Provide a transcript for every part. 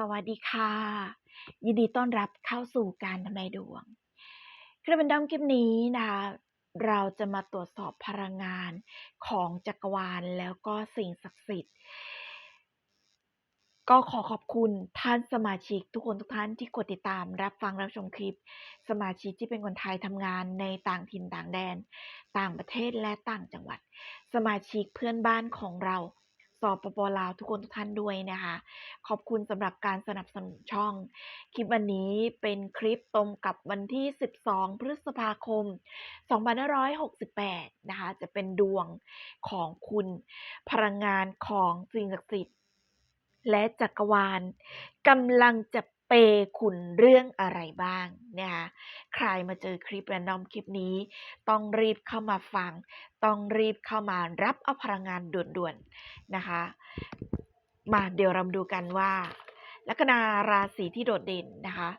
สวัสดีค่ะ ยินดีต้อนรับเข้าสู่การทำนายดวงคลิปบันดอมคลิปนี้นะคะเราจะมาตรวจสอบพลังงานของจักรวาลแล้วก็สิ่งศักดิ์สิทธิ์ ก็ขอขอบคุณท่านสมาชิกทุกคนทุกท่านที่กดติดตามรับฟังรับชมคลิป สมาชิกที่เป็นคนไทยทำงานในต่างถิ่นต่างแดน ต่างประเทศและต่างจังหวัด สมาชิกเพื่อนบ้านของเรา สปปลาวทุกคนทุกท่านด้วยนะคะ ขอบคุณสำหรับการสนับสนุนช่อง คลิปวันนี้เป็นคลิปตรงกับวันที่ 12 พฤษภาคม 2568 นะคะ จะเป็นดวงของคุณพลังงานของสิ่งศักดิ์สิทธิ์และจักรวาลกำลังจะ เปย์คุณเรื่องอะไรบ้างนะคะ ใครมาเจอคลิปแรนดอมคลิปนี้ ต้องรีบเข้ามาฟัง ต้องรีบเข้ามารับเอาพลังงานด่วนๆนะคะ มาเดี๋ยวเราดูกันว่า ลัคนาราศีที่โดดเด่นนะคะ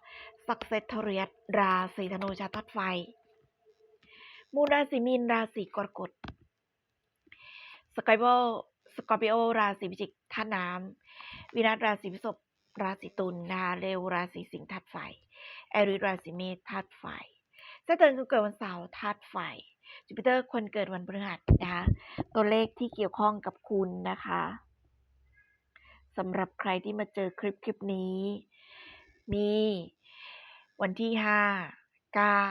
สักเซตเรียสราศีธนูชาวธาตุไฟ มูลราศีมีนราศีกรกฎสกายโบสกอร์ปิโอราศีพิจิกธาตุน้ำวินาศราศีพฤษภ ราศีตุลนะคะเรวราศีสิงห์ธาตุไฟแอริสราศีเมษธาตุไฟเซตเติร์นคือเกิดวันเสาร์ธาตุไฟจูปิเตอร์คนเกิดวันพฤหัสนะคะตัวเลขที่เกี่ยวข้องกับคุณนะคะสำหรับใครที่มาเจอคลิปคลิปนี้ มีวันที่ห้าเก้า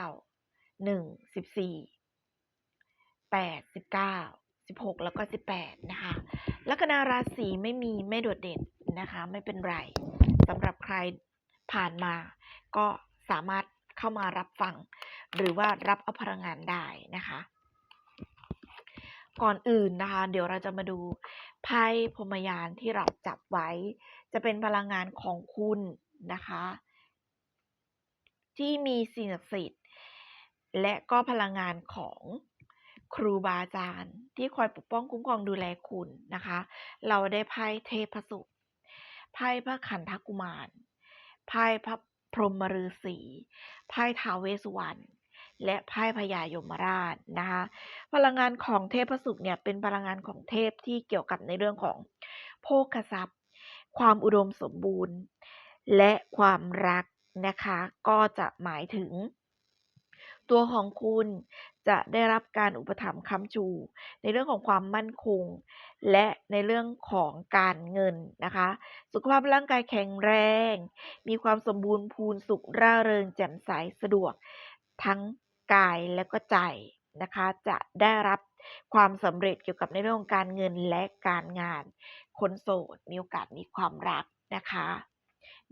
หนึ่งสิบสี่แปดสิบเก้าสิบหกแล้วก็สิบแปดนะคะลัคนาราศีไม่มีไม่โดดเด่นนะคะ ไม่เป็นไร สำหรับใครผ่านมา ก็สามารถเข้ามารับฟัง หรือว่ารับเอาพลังงานได้นะคะ ก่อนอื่นนะคะ เดี๋ยวเราจะมาดูไพ่พรมยานที่เราจับไว้ จะเป็นพลังงานของคุณนะคะ ที่มีสิ่งศักดิ์สิทธิ์และก็พลังงานของครูบาอาจารย์ ที่คอยปกป้องคุ้มครองดูแลคุณนะคะ เราได้ไพ่เทพสุข ไพ่พระขันธกุมารไพ่พระพรหมฤาษีไพ่ท้าวเวสสุวรรณและไพ่พญายมราชนะคะพลังงานของเทพสุขเนี่ยเป็นพลังงานของเทพที่เกี่ยวกับในเรื่องของโภคทรัพย์ ความอุดมสมบูรณ์ และความรักนะคะ ก็จะหมายถึง ตัวของคุณจะได้รับการอุปถัมภ์ค้ำชู ในเรื่องของความมั่นคง และในเรื่องของการเงินนะคะ สุขภาพร่างกายแข็งแรง มีความสมบูรณ์พูนสุขร่าเริงแจ่มใสสะดวก ทั้งกายและก็ใจนะคะ จะได้รับความสำเร็จเกี่ยวกับในเรื่องของการเงินและการงาน คนโสดมีโอกาสมีความรักนะคะ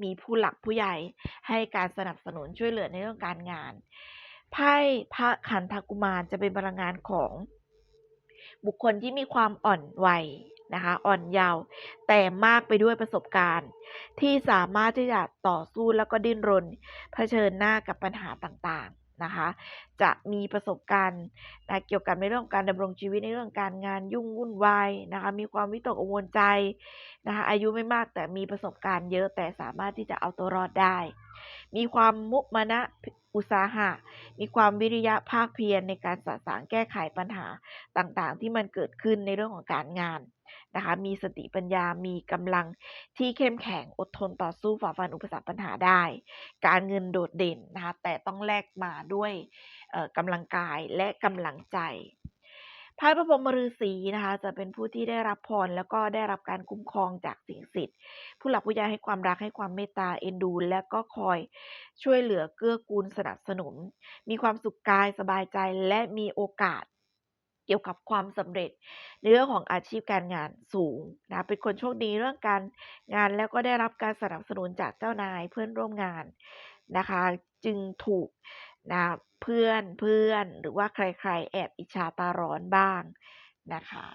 มีผู้หลักผู้ใหญ่ให้การสนับสนุนช่วยเหลือในเรื่องการงาน ไพ่พระขันธกุมารจะเป็นพลังงานของ บุคคลที่มีความอ่อนวัยนะคะ อ่อนเยาว์แต่มากไปด้วยประสบการณ์ ที่สามารถที่จะต่อสู้แล้วก็ดิ้นรนเผชิญหน้ากับปัญหาต่างๆนะคะ จะมีประสบการณ์นะเกี่ยวกับในเรื่องของการดำรงชีวิตในเรื่องการงานยุ่งวุ่นวายนะคะ มีความวิตกกังวลใจนะคะ อายุไม่มากแต่มีประสบการณ์เยอะแต่สามารถที่จะเอาตัวรอดได้ มีความมุมานะอุตสาหะ มีความวิริยะภาคเพียรในการสะสางแก้ไขปัญหาต่างๆ ที่มันเกิดขึ้นในเรื่องของการงานนะคะ มีสติปัญญา มีกำลังที่เข้มแข็งอดทนต่อสู้ฝ่าฟันอุปสรรคปัญหาได้ การเงินโดดเด่นนะคะ แต่ต้องแลกมาด้วยกำลังกายและกำลังใจ พ่พระพรหมฤาษีนะคะ จะเป็นผู้ที่ได้รับพรแล้วก็ได้รับการคุ้มครองจากสิ่งศักดิ์สิทธิ์ผู้หลักผู้ใหญ่ให้ความรักให้ความเมตตาเอ็นดู และก็คอยช่วยเหลือเกื้อกูลสนับสนุน มีความสุขกายสบายใจและมีโอกาสเกี่ยวกับความสำเร็จในเรื่องของอาชีพการงานสูงนะเป็นคนโชคดีเรื่องการงานแล้วก็ได้รับการสนับสนุนจากเจ้านายเพื่อนร่วมงานนะคะ จึงถูกนะ เพื่อนเพื่อนหรือว่าใครๆ แอบอิจฉาตาร้อนบ้างนะคะ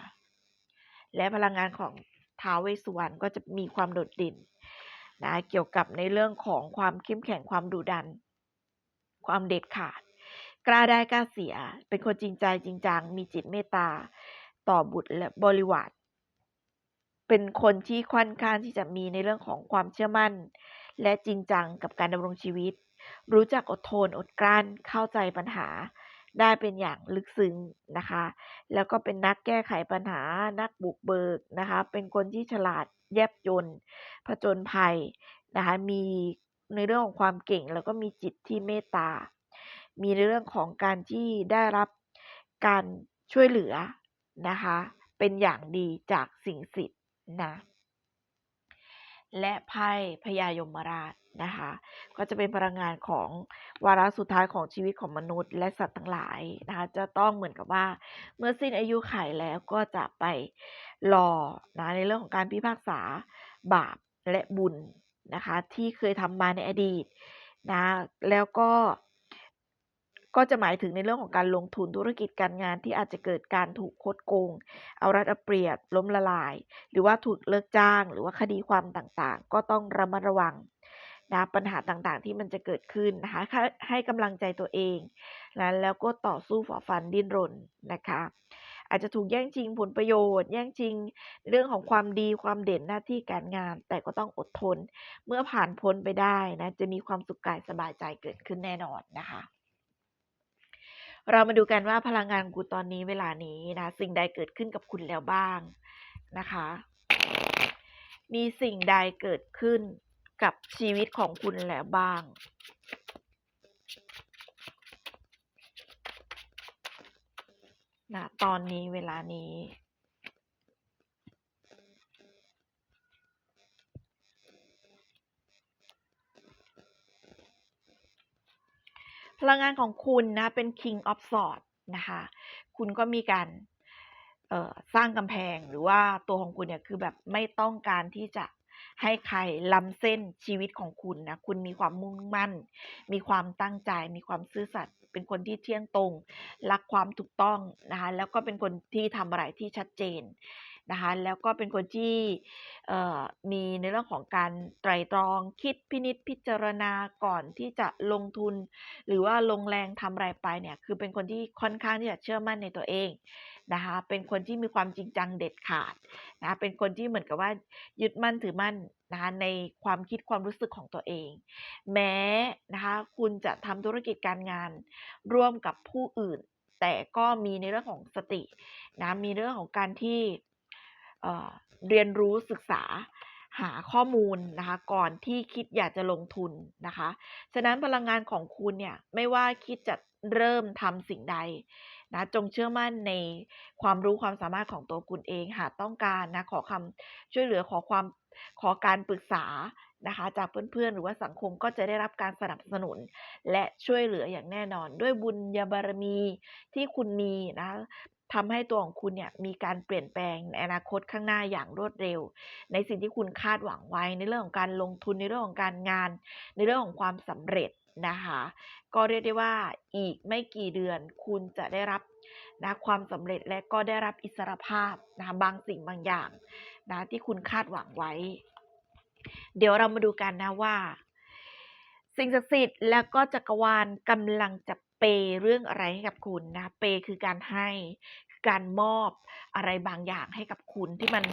และพลังงานของท้าวเวสสุวรรณก็จะมีความโดดเด่นนะเกี่ยวกับในเรื่องของความเข้มแข็งความดุดัน ความเด็ดขาด กล้าได้กล้าเสีย เป็นคนจริงใจจริงจังมีจิตเมตตา ต่อบุตรและบริวารเป็นคนที่ค่อนข้างที่จะมีในเรื่องของความเชื่อมั่น และจริงจังกับการดำรงชีวิต รู้จักอดทนอดกลั้น เข้าใจปัญหา ได้เป็นอย่างลึกซึ้งนะคะ แล้วก็เป็นนักแก้ไขปัญหา นักบุกเบิกนะคะ เป็นคนที่ฉลาดแยบยลผจญภัยนะคะ มีในเรื่องของความเก่ง แล้วก็มีจิตที่เมตตา มีในเรื่องของการที่ได้รับการช่วยเหลือนะคะ เป็นอย่างดีจากสิ่งศักดิ์สิทธิ์นะ และไพ่พญายมราชนะคะ ก็จะเป็นพลังงานของวาระสุดท้ายของชีวิตของมนุษย์และสัตว์ทั้งหลายนะคะ จะต้องเหมือนกับว่า เมื่อสิ้นอายุขัยแล้วก็จะไปรอนะในเรื่องของการพิพากษาบาปและบุญนะคะ ที่เคยทำมาในอดีตนะ แล้วก็ ก็จะหมายถึงในเรื่องของการลงทุนธุรกิจการงานที่อาจจะเกิดการถูกคดโกง เอารัดเอาเปรียบล้มละลาย หรือว่าถูกเลิกจ้าง หรือว่าคดีความต่างๆ ก็ต้องระมัดระวังนะปัญหาต่างๆที่มันจะเกิดขึ้นนะคะให้กำลังใจตัวเองนะแล้วก็ต่อสู้ฝ่าฟันดิ้นรนนะคะอาจจะถูกแย่งชิงผลประโยชน์ แย่งชิงเรื่องของความดีความเด่นหน้าที่การงาน แต่ก็ต้องอดทน เมื่อผ่านพ้นไปได้นะจะมีความสุขกายสบายใจเกิดขึ้นแน่นอนนะคะ เรามาดูกันว่าพลังงานกูตอนนี้เวลานี้นะ สิ่งใดเกิดขึ้นกับคุณแล้วบ้างนะคะ มีสิ่งใดเกิดขึ้นกับชีวิตของคุณแล้วบ้าง นะ ตอนนี้เวลานี้พ ลังงานของคุณนะเป็น King of Swords นะคะ คุณก็มีการสร้างกำแพงหรือว่าตัวของคุณเนี่ยคือแบบไม่ต้องการที่จะให้ใครล้ำเส้นชีวิตของคุณนะ คุณมีความมุ่งมั่น มีความตั้งใจ มีความซื่อสัตย์ เป็นคนที่เที่ยงตรง รักความถูกต้องนะคะ แล้วก็เป็นคนที่ทำอะไรที่ชัดเจน นะคะแล้วก็เป็นคนที่มีในเรื่องของการไตรตรองคิดพินิษพิจารณาก่อนที่จะลงทุน หรือว่าลงแรงทำอะไรไปเนี่ยคือเป็นคนที่ค่อนข้างที่จะเชื่อมั่นในตัวเองนะคะเป็นคนที่มีความจริงจังเด็ดขาดนะเป็นคนที่เหมือนกับว่ายึดมั่นถือมั่นนะคะในความคิดความรู้สึกของตัวเอง แม้นะคะคุณจะทำธุรกิจการงานร่วมกับผู้อื่น แต่ก็มีในเรื่องของสตินะมีเรื่องของการที่ เรียนรู้ศึกษาหาข้อมูลนะคะ ก่อนที่คิดอยากจะลงทุนนะคะ ฉะนั้นพลังงานของคุณเนี่ยไม่ว่าคิดจะเริ่มทำสิ่งใดนะจงเชื่อมั่นในความรู้ความสามารถของตัวคุณเองหากต้องการนะขอคำช่วยเหลือขอความขอการปรึกษานะคะ จากเพื่อนๆ หรือว่าสังคมก็จะได้รับการสนับสนุน และช่วยเหลืออย่างแน่นอน ด้วยบุญญาบารมีที่คุณมีนะ ทำให้ตัวของคุณเนี่ยมีการเปลี่ยนแปลงในอนาคตข้างหน้าอย่างรวดเร็ว ในสิ่งที่คุณคาดหวังไว้ ในเรื่องของการลงทุนในเรื่องของการงาน ในเรื่องของความสำเร็จนะคะก็เรียกได้ว่าอีกไม่กี่เดือนคุณจะได้รับนะความสำเร็จและก็ได้รับอิสรภาพนะบางสิ่งบางอย่างนะที่คุณคาดหวังไว้ เดี๋ยวเรามาดูกันนะว่า สิ่งศักดิ์สิทธิ์และก็จักรวาลกำลังจะ เปเรื่องอะไรให้กับคุณนะเปคือการให้การมอบอะไรบางอย่างให้กับคุณที่มัน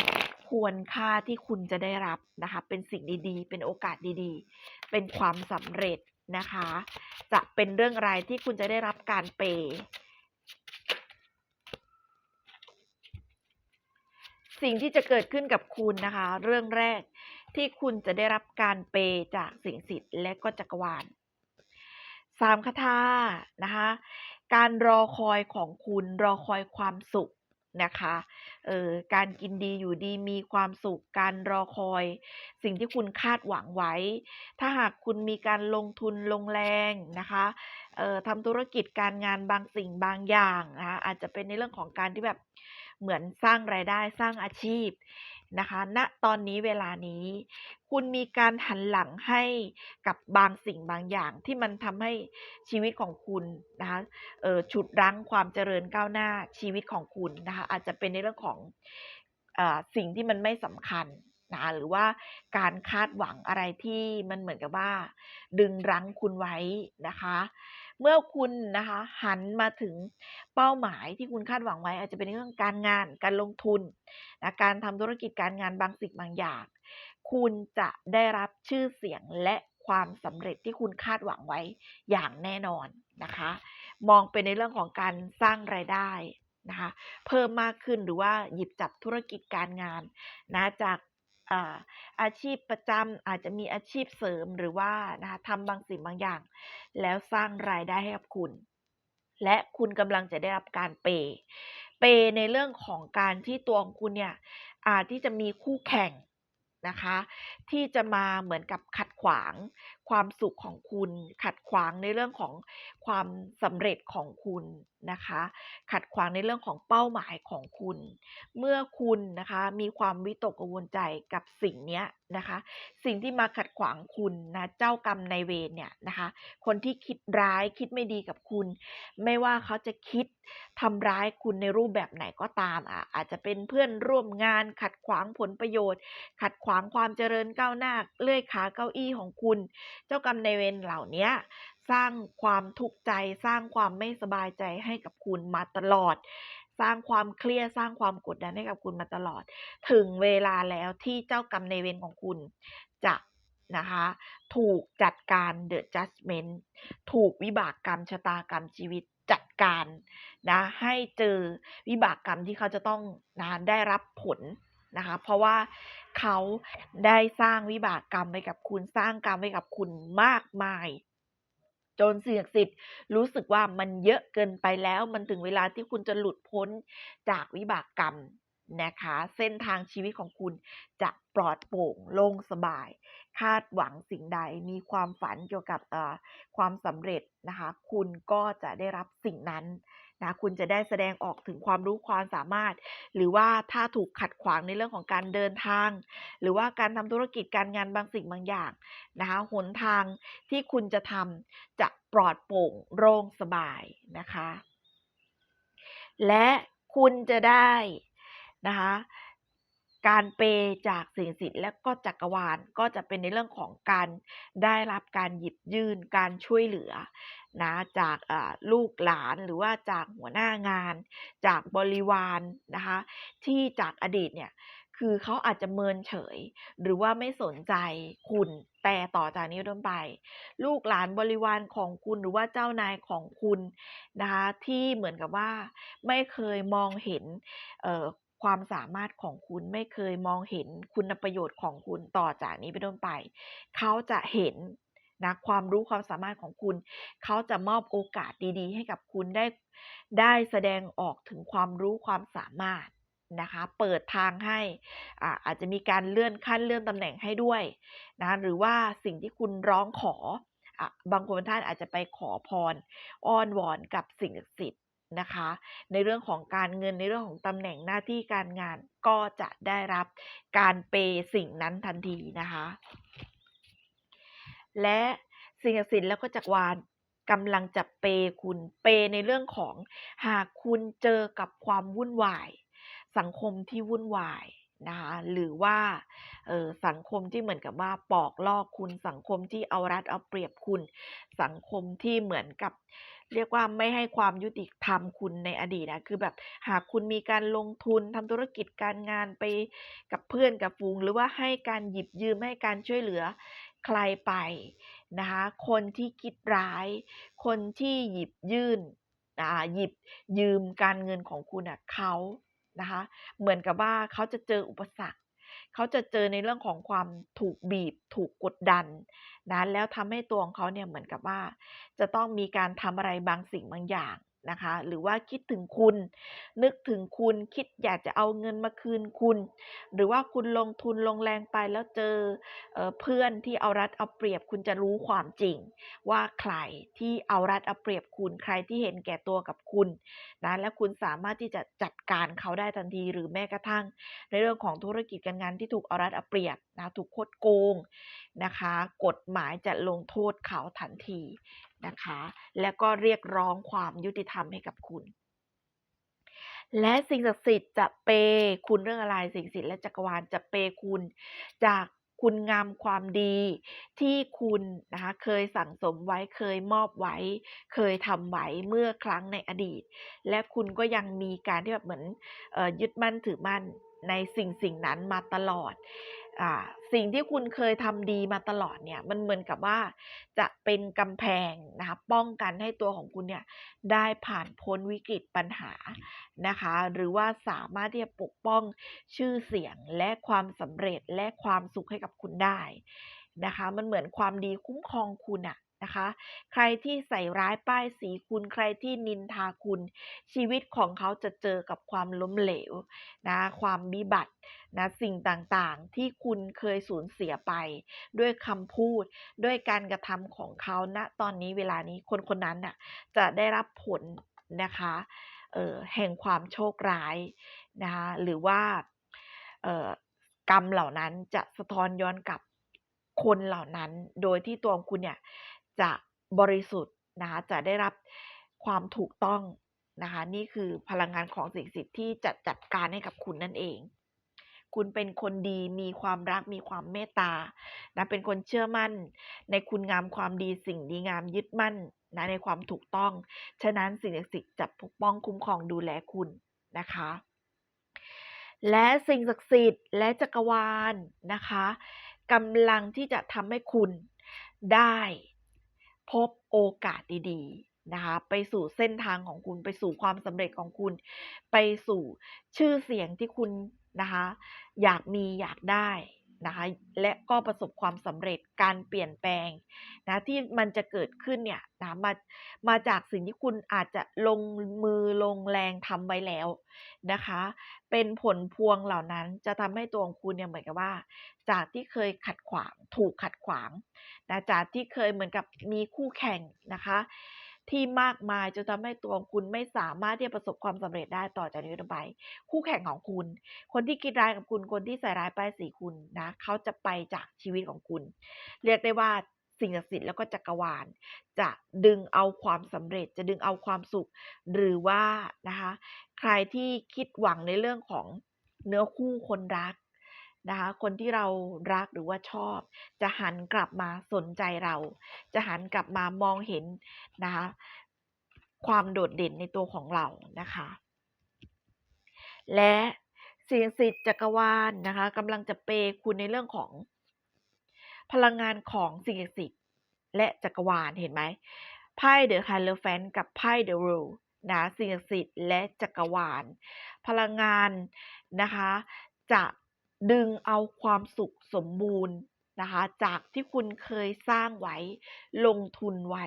ควรค่าที่คุณจะได้รับนะคะเป็นสิ่งดีๆ เป็นโอกาสดีๆ เป็นความสำเร็จนะคะ จะเป็นเรื่องอะไรที่คุณจะได้รับการเปสิ่งที่จะเกิดขึ้นกับคุณนะคะ เรื่องแรกที่คุณจะได้รับการเปจากสิ่งสิทธิ์และก็จักรวาล สามคาถานะคะ การรอคอยของคุณรอคอยความสุขนะคะ เอ่อ การกินดีอยู่ดีมีความสุข การรอคอย สิ่งที่คุณคาดหวังไว้ ถ้าหากคุณมีการลงทุนลงแรงนะคะ เอ่อทำธุรกิจการงานบางสิ่งบางอย่างนะคะอาจจะเป็นในเรื่องของการที่แบบเหมือนสร้างรายได้สร้างอาชีพ นะคะณตอนนี้เวลานี้ คุณมีการหันหลังให้กับบางสิ่งบางอย่างที่มันทำให้ชีวิตของคุณนะคะฉุดรั้งความเจริญก้าวหน้าชีวิตของคุณนะคะอาจจะเป็นในเรื่องของอสิ่งที่มันไม่สำคัญนะหรือว่าการคาดหวังอะไรที่มันเหมือนกับว่า ดึงรั้งคุณไว้นะคะ เมื่อคุณนะคะหันมาถึงเป้าหมายที่คุณคาดหวังไว้ อาจจะเป็นเรื่องการงานการลงทุนนะการทำธุรกิจการงานบางสิ่งบางอย่าง คุณจะได้รับชื่อเสียงและความสำเร็จที่คุณคาดหวังไว้อย่างแน่นอนนะคะ มองเป็นในเรื่องของการสร้างไรายได้นะคะเพิ่มมากขึ้นหรือว่าหยิบจับธุรกิจการงานนะจาก อาชีพประจำอาจจะมีอาชีพเสริมหรือว่านะคะทำบางสิ่งบางอย่าง แล้วสร้างรายได้ให้กับคุณ และคุณกำลังจะได้รับการเปย์เปย์ในเรื่องของการที่ตัวของคุณเนี่ยอาจที่จะมีคู่แข่งนะคะ ที่จะมาเหมือนกับขัดขวาง ความสุขของคุณ ขัดขวางในเรื่องของความสำเร็จของคุณนะคะ ขัดขวางในเรื่องของเป้าหมายของคุณ เมื่อคุณนะคะมีความวิตกกังวลใจกับสิ่งเนี้ยนะคะ สิ่งที่มาขัดขวางคุณนะเจ้ากรรมนายเวรเนี่ยนะคะ คนที่คิดร้ายคิดไม่ดีกับคุณ ไม่ว่าเขาจะคิดทำร้ายคุณในรูปแบบไหนก็ตามอะอาจจะเป็นเพื่อนร่วมงาน ขัดขวางผลประโยชน์ ขัดขวางความเจริญก้าวหน้าเลื่อยขาเก้าอี้ของคุณเจ้ากรรมในเวรเหล่านี้สร้างความทุกข์ใจ สร้างความไม่สบายใจให้กับคุณมาตลอด สร้างความเครียดสร้างความกดดันให้กับคุณมาตลอด ถึงเวลาแล้วที่เจ้ากรรมในเวรของคุณจะนะคะถูกจัดการ the judgment ถูกวิบากกรรมชะตากรรมชีวิตจัดการนะให้เจอวิบากกรรมที่เขาจะต้องนะได้รับผล นะคะ เพราะว่าเขาได้สร้างวิบากกรรมไว้กับคุณสร้างกรรมไว้กับคุณมากมาย จนสิ่งศักดิ์สิทธิ์รู้สึกว่ามันเยอะเกินไปแล้ว มันถึงเวลาที่คุณจะหลุดพ้นจากวิบากกรรมนะคะ เส้นทางชีวิตของคุณจะปลอดโปร่งโล่งสบาย คาดหวังสิ่งใดมีความฝันเกี่ยวกับความสำเร็จนะคะ คุณก็จะได้รับสิ่งนั้น นะคุณจะได้แสดงออกถึงความรู้ความสามารถ หรือว่าถ้าถูกขัดขวางในเรื่องของการเดินทาง หรือว่าการทำธุรกิจการงานบางสิ่งบางอย่างนะคะหนทางที่คุณจะทำจะปลอดโปร่งโล่งสบายนะคะ และคุณจะได้นะคะ การเปจากสิ่งศักดิ์สิทธิ์และก็จักรวาลก็จะเป็นในเรื่องของการได้รับการหยิบยื่นการช่วยเหลือนะจากลูกหลานหรือว่าจากหัวหน้างาน จากบริวารนะคะที่จากอดีตเนี่ยคือเขาอาจจะเมินเฉย หรือว่าไม่สนใจคุณแต่ต่อจากนี้เป็นต้นไป ลูกหลานบริวารของคุณหรือว่าเจ้านายของคุณนะคะที่เหมือนกับว่าไม่เคยมองเห็น ความสามารถของคุณไม่เคยมองเห็นคุณประโยชน์ของคุณต่อจากนี้เป็นต้นไป เขาจะเห็นนะความรู้ความสามารถของคุณ เขาจะมอบโอกาสดีๆ ให้กับคุณได้ได้แสดงออกถึงความรู้ความสามารถนะคะ เปิดทางให้อ่าอาจจะมีการเลื่อนขั้นเลื่อนตำแหน่งให้ด้วยนะหรือว่าสิ่งที่คุณร้องขออะบางคนท่านอาจจะไปขอพร อ้อนวอนกับสิ่งศักดิ์สิทธิ์ นะคะ ในเรื่องของการเงินในเรื่องของตำแหน่งหน้าที่การงานก็จะได้รับการเปย์สิ่งนั้นทันทีนะคะ และสิ่งศักดิ์สิทธิ์แล้วก็จักรวาลกำลังจะเปย์คุณเปย์ในเรื่องของหากคุณเจอกับความวุ่นวาย สังคมที่วุ่นวายนะคะหรือว่าออสังคมที่เหมือนกับว่าปอกลอกคุณสังคมที่เอารัดเอาเปรียบคุณ สังคมที่เหมือนกับ เรียกว่าไม่ให้ความยุติธรรมคุณในอดีตนะคือแบบหากคุณมีการลงทุนทำธุรกิจการงานไปกับเพื่อนกับฝูง หรือว่าให้การหยิบยืมให้การช่วยเหลือใครไปนะคะคนที่คิดร้าย คนที่หยิบยื่นอ่าหยิบยืมการเงินของคุณอะเขานะคะเหมือนกับว่าเขาจะเจออุปสรรค เขาจะเจอในเรื่องของความถูกบีบ ถูกกดดันนะแล้วทำให้ตัวของเขาเนี่ยเหมือนกับว่า จะต้องมีการทำอะไรบางสิ่งบางอย่าง นะคะ หรือว่าคิดถึงคุณ นึกถึงคุณคิดอยากจะเอาเงินมาคืนคุณ หรือว่าคุณลงทุนลงแรงไปแล้วเจอเออเพื่อนที่เอารัดเอาเปรียบคุณจะรู้ความจริง ว่าใครที่เอารัดเอาเปรียบคุณใครที่เห็นแก่ตัวกับคุณนะและคุณสามารถที่จะจัดการเขาได้ทันที หรือแม้กระทั่ง ในเรื่องของธุรกิจการงานที่ถูกเอารัดเอาเปรียบนะถูกโคดโกงนะคะ กฎหมายจะลงโทษเขาทันทีนะคะ และก็เรียกร้องความยุติธรรมให้กับคุณ และสิ่งศักดิ์สิทธิ์จะเปย์คุณเรื่องอะไรสิ่งศักดิ์สิทธิ์และจักรวาลจะเปย์คุณ จากคุณงามความดีที่คุณนะคะเคยสั่งสมไว้เคยมอบไว้ เคยทำไว้เมื่อครั้งในอดีต และคุณก็ยังมีการที่แบบเหมือนออยึดมั่นถือมั่นในสิ่งสิ่งนั้นมาตลอด สิ่งที่คุณเคยทำดีมาตลอดเนี่ยมันเหมือนกับว่าจะเป็นกำแพงนะคะป้องกันให้ตัวของคุณเนี่ยได้ผ่านพ้นวิกฤตปัญหานะคะ หรือว่าสามารถที่จะปกป้องชื่อเสียงและความสำเร็จและความสุขให้กับคุณได้นะคะ มันเหมือนความดีคุ้มครองคุณอะ นะคะ ใครที่ใส่ร้ายป้ายสีคุณ ใครที่นินทาคุณ ชีวิตของเขาจะเจอกับความล้มเหลวนะความวิบัตินะสิ่งต่างๆ ที่คุณเคยสูญเสียไป ด้วยคำพูด ด้วยการกระทำของเขาณตอนนี้เวลานี้คนคนนั้นน่ะจะได้รับผลนะคะเออแห่งความโชคร้ายนะคะหรือว่าเออกรรมเหล่านั้นจะสะท้อนย้อนกลับคนเหล่านั้น โดยที่ตัวคุณเนี่ย จะบริสุทธิ์นะคะจะได้รับความถูกต้องนะคะนี่คือพลังงานของสิ่งศักดิ์สิทธิ์ที่จะจัดการให้กับคุณนั่นเอง คุณเป็นคนดีมีความรักมีความเมตตานะเป็นคนเชื่อมั่น ในคุณงามความดีสิ่งดีงามยึดมั่นนะในความถูกต้อง ฉะนั้นสิ่งศักดิ์สิทธิ์จะปกป้องคุ้มครองดูแลคุณนะคะ และสิ่งศักดิ์สิทธิ์และจักรวาลนะคะกำลังที่จะทำให้คุณได้ พบโอกาสดีๆนะคะไปสู่เส้นทางของคุณไปสู่ความสำเร็จของคุณ ไปสู่ชื่อเสียงที่คุณนะคะอยากมีอยากได้ นะคะและก็ประสบความสำเร็จการเปลี่ยนแปลงนะที่มันจะเกิดขึ้นเนี่ยนะมามาจากสิ่งที่คุณอาจจะลงมือลงแรงทำไว้แล้วนะคะ เป็นผลพวงเหล่านั้นจะทำให้ตัวของคุณเนี่ยเหมือนกับว่า จากที่เคยขัดขวางถูกขัดขวางนะจากที่เคยเหมือนกับมีคู่แข่งนะคะ ที่มากมายจนทำให้ตัวของคุณไม่สามารถที่จะประสบความสำเร็จได้ต่อจากนี้ไป คู่แข่งของคุณ คนที่คิดร้ายกับคุณคนที่ใส่ร้ายป้ายสีคุณนะเขาจะไปจากชีวิตของคุณ เรียกได้ว่าสิ่งศักดิ์สิทธิ์แล้วก็จักรวาล จะดึงเอาความสำเร็จ จะดึงเอาความสุข หรือว่านะคะ ใครที่คิดหวังในเรื่องของเนื้อคู่คนรัก นะคะคนที่เรารักหรือว่าชอบ จะหันกลับมาสนใจเรา จะหันกลับมามองเห็นนะคะความโดดเด่นในตัวของเรานะคะ และสิ่งศักดิ์สิทธิ์จักรวาลนะคะกำลังจะเปคุณในเรื่องของพลังงานของสิ่งศักดิ์สิทธิ์และจักรวาลเห็นไหมไพ่ The Hierophant กับไพ่ The World นะสิ่งศักดิ์สิทธิ์และจักรวาล พลังงานนะคะ จะ ดึงเอาความสุขสมบูรณ์นะคะจากที่คุณเคยสร้างไว้ ลงทุนไว้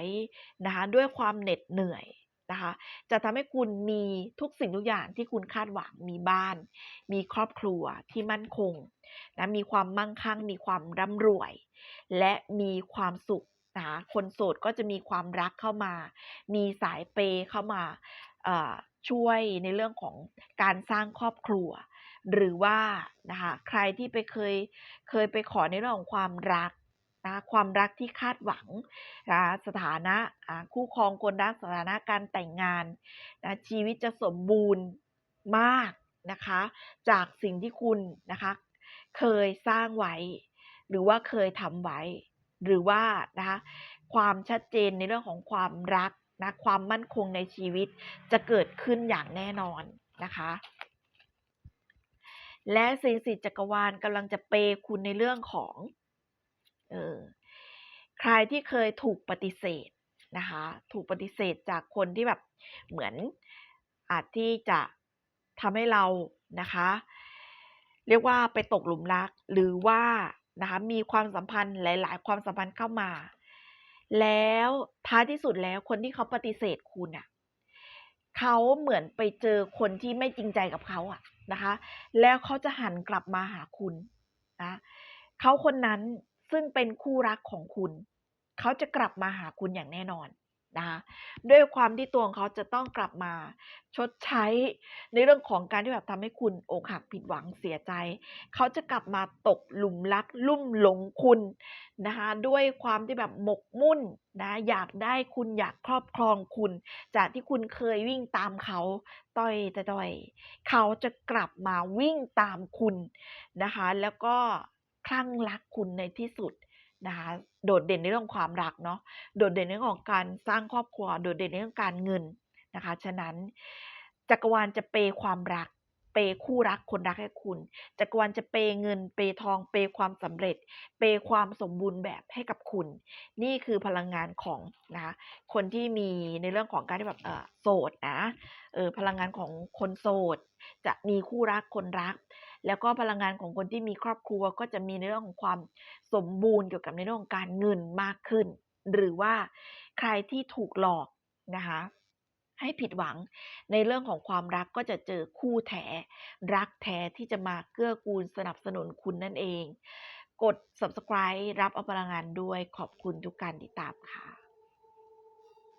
นะคะด้วยความเหน็ดเหนื่อยนะคะจะทำให้คุณมีทุกสิ่งทุกอย่างที่คุณคาดหวังมีบ้าน มีครอบครัวที่มั่นคงนะมีความมั่งคั่ง มีความร่ำรวย และมีความสุขนะคะคนโสดก็จะมีความรักเข้ามา มีสายเปย์เข้ามาช่วยในเรื่องของการสร้างครอบครัว หรือว่านะคะใครที่ไปเคยเคยไปขอในเรื่องของความรักนะความรักที่คาดหวังนะสถานะคู่ครองคนรักสถานะการแต่งงานนะชีวิตจะสมบูรณ์มากนะคะจากสิ่งที่คุณนะคะเคยสร้างไว้ หรือว่าเคยทำไว้ หรือว่านะคะความชัดเจนในเรื่องของความรักนะความมั่นคงในชีวิตจะเกิดขึ้นอย่างแน่นอนนะคะ และสิ่งศักดิ์สิทธิ์จักรวาลกำลังจะเปย์คุณในเรื่องของเออใครที่เคยถูกปฏิเสธนะคะ ถูกปฏิเสธจากคนที่แบบเหมือนอาจที่จะทำให้เรานะคะ เรียกว่าไปตกหลุมรักหรือว่านะคะมีความสัมพันธ์หลาย ๆ ความสัมพันธ์เข้ามา แล้วท้ายที่สุดแล้วคนที่เขาปฏิเสธคุณน่ะ เขาเหมือนไปเจอคนที่ไม่จริงใจกับเขาอะนะคะ แล้วเขาจะหันกลับมาหาคุณนะเขาคนนั้นซึ่งเป็นคู่รักของคุณ เขาจะกลับมาหาคุณอย่างแน่นอน นะคะด้วยความที่ตัวของเขาจะต้องกลับมาชดใช้ในเรื่องของการที่แบบทำให้คุณอกหักผิดหวังเสียใจ เขาจะกลับมาตกหลุมรักลุ่มหลงคุณนะคะด้วยความที่แบบหมกมุ่นนะอยากได้คุณอยากครอบครองคุณ จากที่คุณเคยวิ่งตามเขาต้อยแต่ด้อย เขาจะกลับมาวิ่งตามคุณนะคะแล้วก็คลั่งรักคุณในที่สุด นะคะโดดเด่นในเรื่องความรักเนาะโดดเด่นในเรื่องของการสร้างครอบครัว โดดเด่นในเรื่องการเงินนะคะฉะนั้นจักรวาลจะเปย์ความรัก เปย์คู่รักคนรักให้คุณจักรวาลจะเปย์เงิน เปย์ทอง เปย์ความสำเร็จ เปย์ความสมบูรณ์แบบให้กับคุณ นี่คือพลังงานของนะคะคนที่มีในเรื่องของการที่แบบเออโสดนะเออพลังงานของคนโสด จะมีคู่รักคนรัก แล้วก็พลังงานของคนที่มีครอบครัวก็จะมีในเรื่องของความสมบูรณ์เกี่ยวกับในเรื่องของการเงินมากขึ้น หรือว่าใครที่ถูกหลอกนะคะให้ผิดหวังในเรื่องของความรักก็จะเจอคู่แท้รักแท้ที่จะมาเกื้อกูลสนับสนุนคุณนั่นเอง กด subscribe รับเอาพลังงานด้วยขอบคุณทุกการติดตามค่ะ